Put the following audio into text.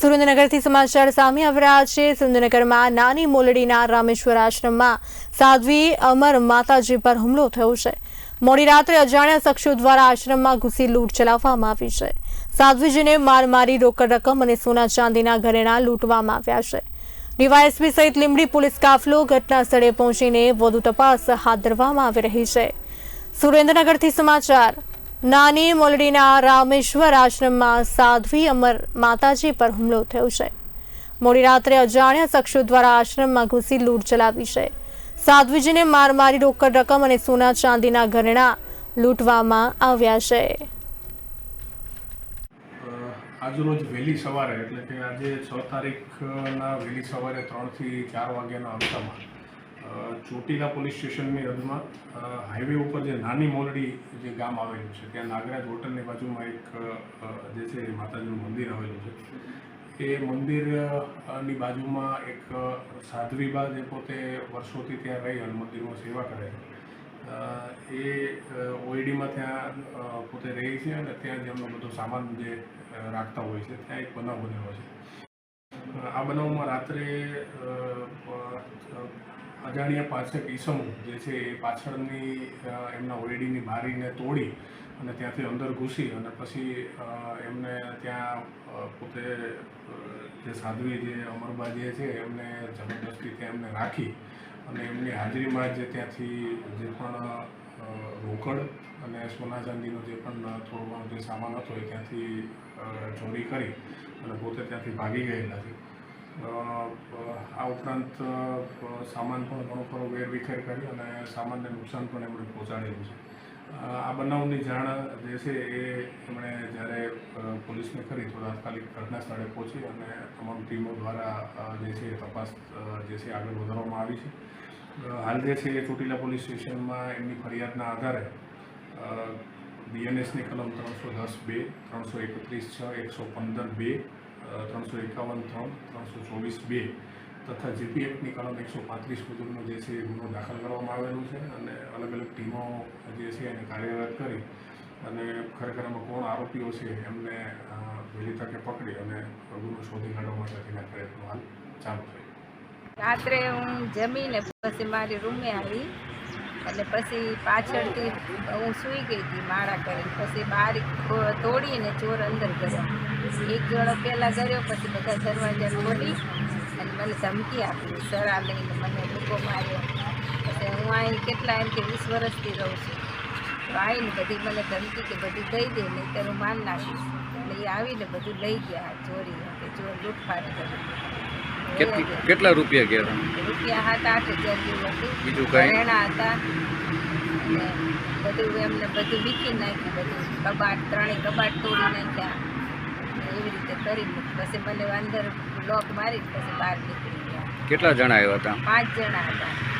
સુરેન્દ્રનગરથી સમાચાર સામે આવ્યા છે. સુરેન્દ્રનગરમાં નાની મોલડીના રામેશ્વર આશ્રમમાં સાધ્વી અમર માતાજી પર હુમલો થયો છે. મોડી રાત્રે અજાણ્યા શખ્સો દ્વારા આશ્રમમાં ઘૂસી લૂંટ ચલાવવામાં આવી છે. સાધ્વીજીને માર મારી રોકડ રકમ અને સોના ચાંદીના ઘરેણા લૂંટવામાં આવ્યા છે. ડીવાયએસપી સહિત લીંબડી પોલીસ કાફલો ઘટના સ્થળે પહોંચીને વધુ તપાસ હાથ ધરવામાં આવી રહી છે. સુરેન્દ્રનગરથી સમાચાર નાની મોલડીના રામેશ્વર આશ્રમમાં સાધ્વી અમર માતાજી પર હુમલો થયો છે. મોડી રાત્રે અજાણ્યા શખ્સો દ્વારા આશ્રમમાં ઘૂસી લૂંટ ચલાવી છે. સાધ્વીજીને માર મારી રોકડ રકમ અને સોના ચાંદીના ઘરેણા લૂંટવામાં આવ્યા છે. આજરોજ વહેલી સવારે એટલે કે આજે છ તારીખના વહેલી સવારે ત્રણથી ચાર વાગ્યાના અરસામાં અ, ચોટીલા પોલીસ સ્ટેશનની હદમાં હાઈવે ઉપર જે નાની મોલડી જે ગામ આવેલું છે, ત્યાં નાગરાજ હોટલની બાજુમાં એક જે છે માતાજીનું મંદિર આવેલું છે. એ મંદિરની બાજુમાં એક સાધ્વીબા જે પોતે વર્ષોથી ત્યાં રહી અને સેવા કરે. એ ઓઈડીમાં ત્યાં પોતે રહે છે અને ત્યાં જેમનો બધો સામાન જે રાખતા હોય છે, ત્યાં એક બનાવ બનેલો છે. આ બનાવમાં રાત્રે અજાણ્યા પાછળ ઈસમો જે છે એ પાછળની એમના ઓઈડીની બારીને તોડી અને ત્યાંથી અંદર ઘૂસી અને પછી એમને ત્યાં પોતે જે સાધ્વી જે અમરબા જે છે એમને જબરદસ્તી ત્યાં એમને રાખી અને એમની હાજરીમાં જે ત્યાંથી જે પણ રોકડ અને સોના ચાંદીનો જે પણ થોડો જે સામાન હતો એ ત્યાંથી ચોરી કરી અને પોતે ત્યાંથી ભાગી ગયેલા છે. આ ઉપરાંત સામાન પણ ઘણો ખરો વેરવિખેર કરી અને સામાનને નુકસાન પણ એમણે પહોંચાડેલું છે. આ બનાવની જાણ જે છે એ એમણે જ્યારે પોલીસને કરી તો તાત્કાલિક ઘટના સ્થળે પહોંચી અને તમામ ટીમો દ્વારા જે છે તપાસ જે છે આગળ વધારવામાં આવી છે. હાલ જે છે એ ચોટીલા પોલીસ સ્ટેશનમાં એમની ફરિયાદના આધારે બીએનએસની કલમ ત્રણસો દસ બે, ત્રણસો એકત્રીસ છ, એકસો પંદર બે ત્રણસો એકાવન ત્રણ, ત્રણસો ચોવીસ બે તથા જીપીએફની કલમ એકસો પાંત્રીસ મુજબનો જે છે એ ગુનો દાખલ કરવામાં આવેલો છે અને અલગ અલગ ટીમો જે છે એને કાર્યરત કરી અને ખરેખર એમાં કોણ આરોપીઓ છે એમને વહેલી તકે પકડી અને ગુનો શોધી કાઢવા માટેના પ્રયત્નો હાલ ચાલુ છે. રાત્રે હું જમીને પછી મારી રૂમે આવી અને પછી પાછળથી હું સૂઈ ગઈ હતી માળા કરી. પછી બારી તોડીને ચોર અંદર ગયો. એક જણો પહેલાં ગયો, પછી બધા દરવાજા ખોલી અને મને ધમકી આપી સરા લઈને મને ભૂકો માર્યો. પછી હું અહીં કેટલા એમ કે વીસ વર્ષથી રહું છું. તો આવીને બધી મને ધમકી કે બધી દઈ દે નહીં તો હું માન નાખીશ. એટલે એ આવીને બધું લઈ ગયા ચોરી કે ચોર લૂંટફાટ કરી. કેટલ- કેટલા રૂપિયા ગયા તમે રૂપિયા હાથ આઠ હજાર જેવું હતું. બીજું કાંઈ? ઘરેણાં હતા. અને બધું એમને બધું વીખી નાખ્યું બધું કબાટ ત્રણેય કબાટ તોડી નાખ્યા. અને એવી રીતે કરીને પછી મને અંદર લોક મારી પછી બહાર નીકળી ગયા. કેટલા જણા આવ્યા હતા? પાંચ જણા હતા.